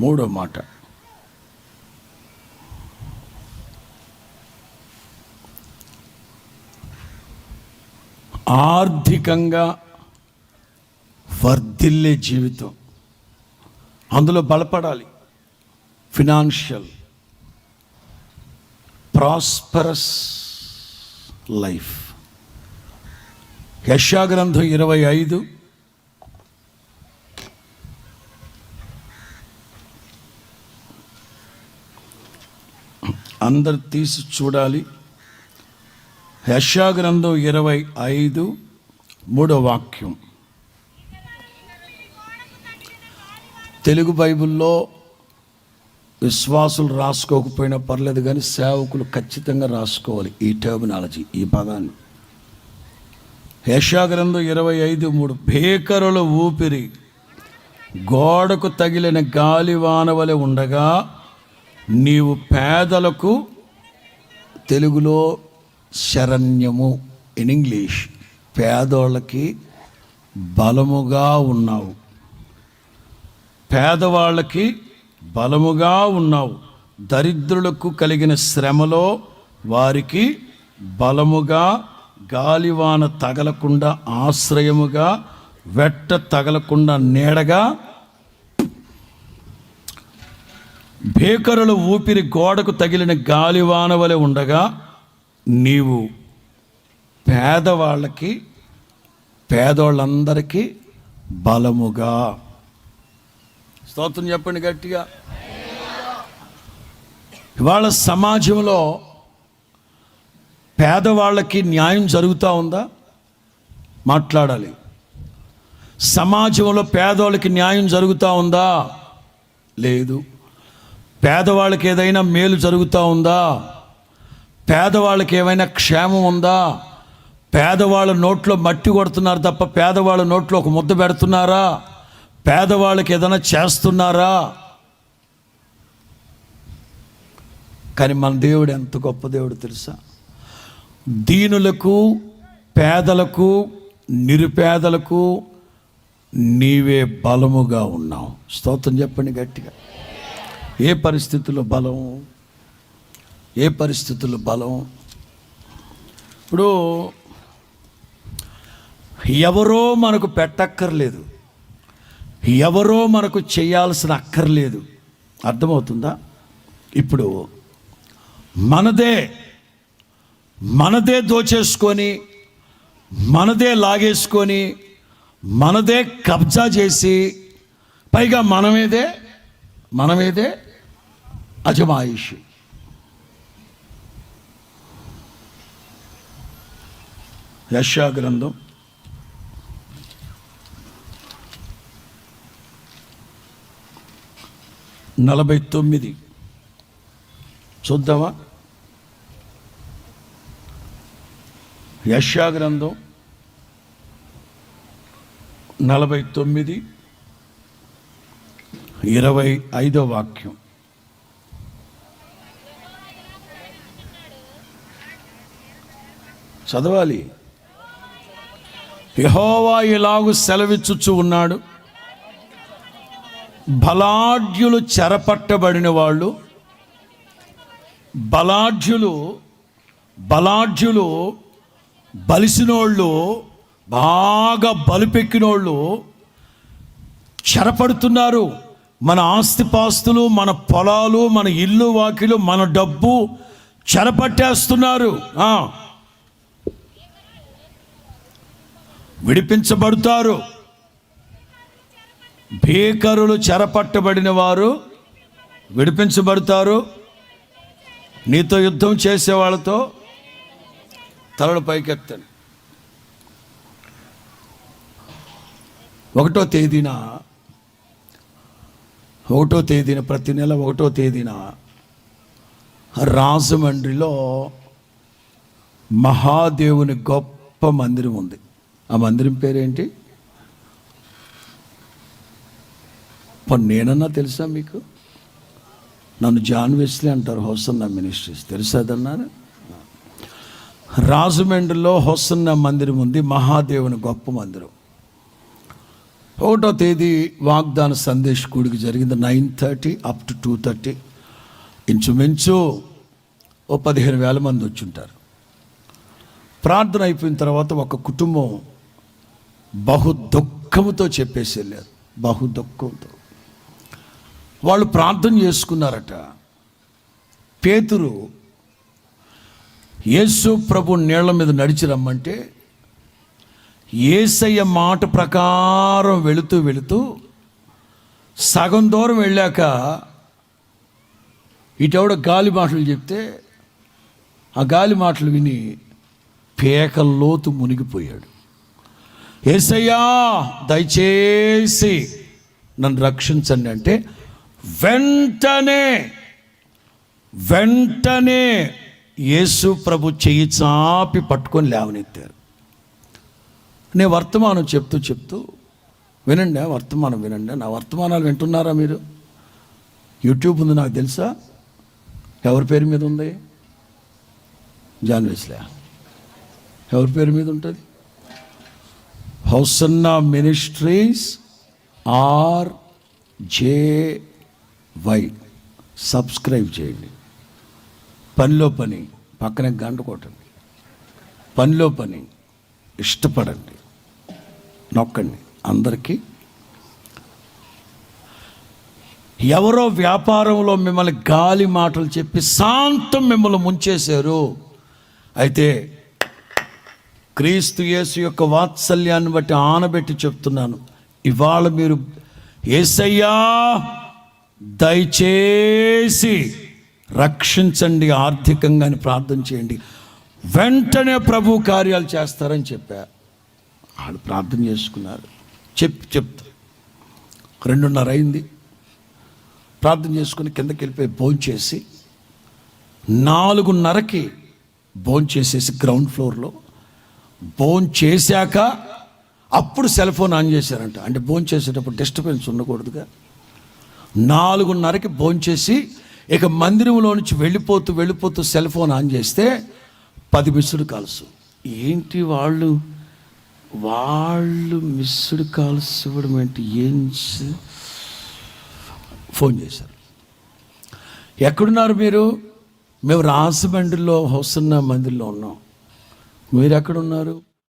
మూడో మాట. ఆర్థికంగా వర్ధిల్లే జీవితం. అందులో బలపడాలి. ఫినాన్షియల్ ప్రాస్పరస్ లైఫ్ యశాగ్రంథం ఇరవై ఐదు. అందరు తీసి చూడాలి. యశాగ్రంథం ఇరవై ఐదు మూడో వాక్యం. తెలుగు బైబిల్లో విశ్వాసులు రాసుకోకపోయినా పర్లేదు కానీ సేవకులు ఖచ్చితంగా రాసుకోవాలి ఈ టర్మినాలజీ ఈ పదాన్ని. యశాగ్రంథం ఇరవై ఐదు మూడు. భేకరుల ఊపిరి గోడకు తగిలిన గాలివాన వలె ఉండగా నీవు పేదలకు తెలుగులో శరణ్యము ఇన్ ఇంగ్లీష్ పేదోళ్ళకి బలముగా ఉన్నావు. పేదవాళ్ళకి బలముగా ఉన్నావు. దరిద్రులకు కలిగిన శ్రమలో వారికి బలముగా గాలివాన తగలకుండా ఆశ్రయముగా వెట్ట తగలకుండా నీడగా భీకరుల ఊపిరి గోడకు తగిలిన గాలివాన వలె ఉండగా నీవు పేదవాళ్ళకి పేదోళ్ళందరికీ బలముగా. స్తోత్రం చెప్పండి గట్టిగా. ఇవాళ సమాజంలో పేదవాళ్ళకి న్యాయం జరుగుతూ ఉందా? మాట్లాడాలి. సమాజంలో పేదవాళ్ళకి న్యాయం జరుగుతూ ఉందా? లేదు. పేదవాళ్ళకి ఏదైనా మేలు జరుగుతూ ఉందా? పేదవాళ్ళకి ఏమైనా క్షేమం ఉందా? పేదవాళ్ళ నోట్లో మట్టి కొడుతున్నారు తప్ప పేదవాళ్ళ నోట్లో ఒక ముద్ద పెడుతున్నారా? పేదవాళ్ళకి ఏదైనా చేస్తున్నారా? కానీ మన దేవుడు ఎంత గొప్ప దేవుడు తెలుసా? దీనులకు పేదలకు నిరుపేదలకు నీవే బలముగా ఉన్నావు. స్తోత్రం చెప్పండి గట్టిగా. ఏ పరిస్థితుల్లో బలం? ఏ పరిస్థితుల్లో బలం? ఇప్పుడు ఎవరో మనకు పెట్టక్కర్లేదు. ఎవరో మనకు చేయాల్సిన అక్కర్లేదు. అర్థమవుతుందా? ఇప్పుడు మనదే మనదే దోచేసుకొని మనదే లాగేసుకొని మనదే కబ్జా చేసి పైగా మనమేదే మనమేదే అజమాయిషి. యశా గ్రంథం నలభై తొమ్మిది. చూద్దామా? యశా గ్రంథం నలభై తొమ్మిది ఇరవై ఐదో వాక్యం. చదవాలి. యహోవా ఇలాగు సెలవిచ్చుచు ఉన్నాడు. బలాఢ్యులు చెరపట్టబడిన వాళ్ళు బలాఢ్యులు బలాఢ్యులు బలిసినోళ్ళు బాగా బలిపెక్కినోళ్ళు చెరపడుతున్నారు. మన ఆస్తిపాస్తులు మన పొలాలు మన ఇల్లు వాకిలు మన డబ్బు చెరపట్టేస్తున్నారు ఆ. విడిపించబడతారు. భీకరులు చెరపట్టబడిన వారు విడిపించబడతారు. నీతో యుద్ధం చేసే వాళ్ళతో తలలు పైకెత్తాను. ఒకటో తేదీన ఒకటో తేదీన ప్రతి నెల ఒకటో తేదీన రాజమండ్రిలో మహాదేవుని గొప్ప మందిరం ఉంది. ఆ మందిరం పేరేంటి? నేనన్నా తెలుసా మీకు? నన్ను జాన్ వెస్లీ అంటారు హోసన్న మినిస్ట్రీస్. తెలుసా అదన్నారు? రాజమండ్రిలో హోసన్న మందిరం ఉంది మహాదేవుని గొప్ప మందిరం. ఒకటో తేదీ వాగ్దాన సందేశకుడికి జరిగింది nine thirty up to two thirty. ఇంచుమించు ఓ పదిహేను వేల మంది వచ్చి ఉంటారు. ప్రార్థన అయిపోయిన తర్వాత ఒక కుటుంబం బహు దుఃఖముతో చెప్పేసి వెళ్ళారు బహు దుఃఖంతో వాళ్ళు ప్రార్థన చేసుకున్నారట. పేతురు యేసు ప్రభు నీళ్ళ మీద నడిచి రమ్మంటే ఏసయ్య మాట ప్రకారం వెళుతూ వెళుతూ సగం దూరం వెళ్ళాక ఇటెవడ గాలి మాటలు చెప్తే ఆ గాలి మాటలు విని పేకల్లోతు మునిగిపోయాడు. ఏసయ్యా దయచేసి నన్ను రక్షించండి అంటే వెంటనే వెంటనే యేసు ప్రభు చెయ్యి చాపి పట్టుకొని లేవనెత్తారు. నేను వర్తమానం చెప్తూ చెప్తూ వినండి వర్తమానం వినండి. నా వర్తమానాలు వింటున్నారా మీరు? యూట్యూబ్ ఉంది నాకు తెలుసా? ఎవరి పేరు మీద ఉంది? John Wesley. ఎవరి పేరు మీద ఉంటుంది? Hosanna ministries R J Y. Subscribe చేయండి. పనిలో పని పక్కనే గంట కొట్టండి. పనిలో పని ఇష్టపడండి. నొక్కండి. అందరికీ ఎవరో వ్యాపారంలో మిమ్మల్ని గాలి మాటలు చెప్పి శాంతం మిమ్మల్ని ముంచేశారు. అయితే క్రీస్తు యేసు యొక్క వాత్సల్యాన్ని బట్టి ఆనబెట్టి చెప్తున్నాను. ఇవాళ మీరు ఏసయ్యా దయచేసి రక్షించండి ఆర్థికంగా అని ప్రార్థన చేయండి. వెంటనే ప్రభు కార్యాలు చేస్తారని చెప్పా. వాళ్ళు ప్రార్థన చేసుకున్నారు. చెప్పి చెప్తా. రెండున్నర అయింది. ప్రార్థన చేసుకుని కిందకి వెళ్ళిపోయి భోంచేసి నాలుగున్నరకి భోంచేసేసి గ్రౌండ్ ఫ్లోర్లో భోన్ చేశాక అప్పుడు సెల్ ఫోన్ ఆన్ చేశారంట. అంటే భోన్ చేసేటప్పుడు డిస్టర్బెన్స్ ఉండకూడదుగా. నాలుగున్నరకి భోంచేసి ఇక మందిరంలో నుంచి వెళ్ళిపోతూ వెళ్ళిపోతూ సెల్ ఫోన్ ఆన్ చేస్తే పది మిస్డ్ కాల్స్. ఏంటి వాళ్ళు? వాళ్ళు మిస్డ్ కాల్స్ ఇవ్వడం ఏంటి? ఏం చే- ఫోన్ చేశారు. ఎక్కడున్నారు మీరు? మేము రాజమండ్రిలో హౌసన్న మందిర్లో ఉన్నాం. మీరు ఎక్కడున్నారు